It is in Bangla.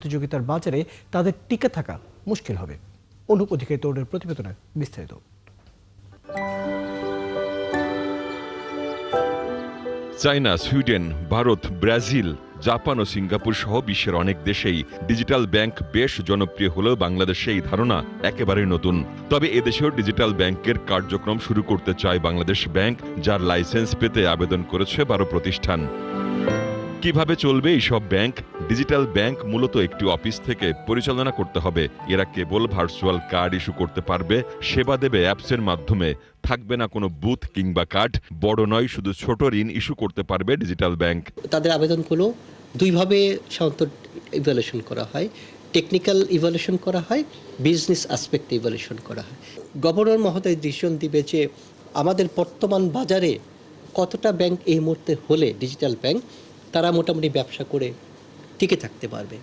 প্রতিযোগিতার বাজারে তাদের টিকে থাকা মুশকিল হবে। অনুপ অধিকারী তরুণের প্রতিবেদনে বিস্তারিত। China, Sweden, Bharat, Brazil, Japan ও সিঙ্গাপুর সহ বিশ্বের অনেক দেশেই ডিজিটাল ব্যাংক বেশ জনপ্রিয় হলেও বাংলাদেশে এই ধারণা একেবারে নতুন। তবে এদেশেও ডিজিটাল ব্যাংকের কার্যক্রম শুরু করতে চায় বাংলাদেশ ব্যাংক, যার লাইসেন্স পেতে আবেদন করেছে বারো প্রতিষ্ঠান। কীভাবে চলবে এই সব ব্যাংক? ডিজিটাল ব্যাংক মূলত একটি অফিস থেকে পরিচালনা করতে হবে। এরা কেবল ভার্চুয়াল কার্ড ইস্যু করতে পারবে, সেবা দেবে অ্যাপসের মাধ্যমে। থাকবে না কোনো বুথ কিংবা কার্ড, বড় নয়, শুধু ছোট ঋণ ইস্যু করতে পারবে ডিজিটাল ব্যাংক। তাদের আবেদনগুলো দুইভাবে সাধারণত ইভ্যালুয়েশন করা হয়। টেকনিক্যাল ইভ্যালুয়েশন করা হয় বিজনেস আসপেক্ট ইভ্যালুয়েশন করা হয়। গভর্নর মহোদয় ডিসিশন দিবে যে আমাদের বর্তমান বাজারে কতটা ব্যাংক এই মুহূর্তে হলে ডিজিটাল ব্যাংক তারা মোটামুটি ব্যবসা করে টিকে থাকতে পারবে।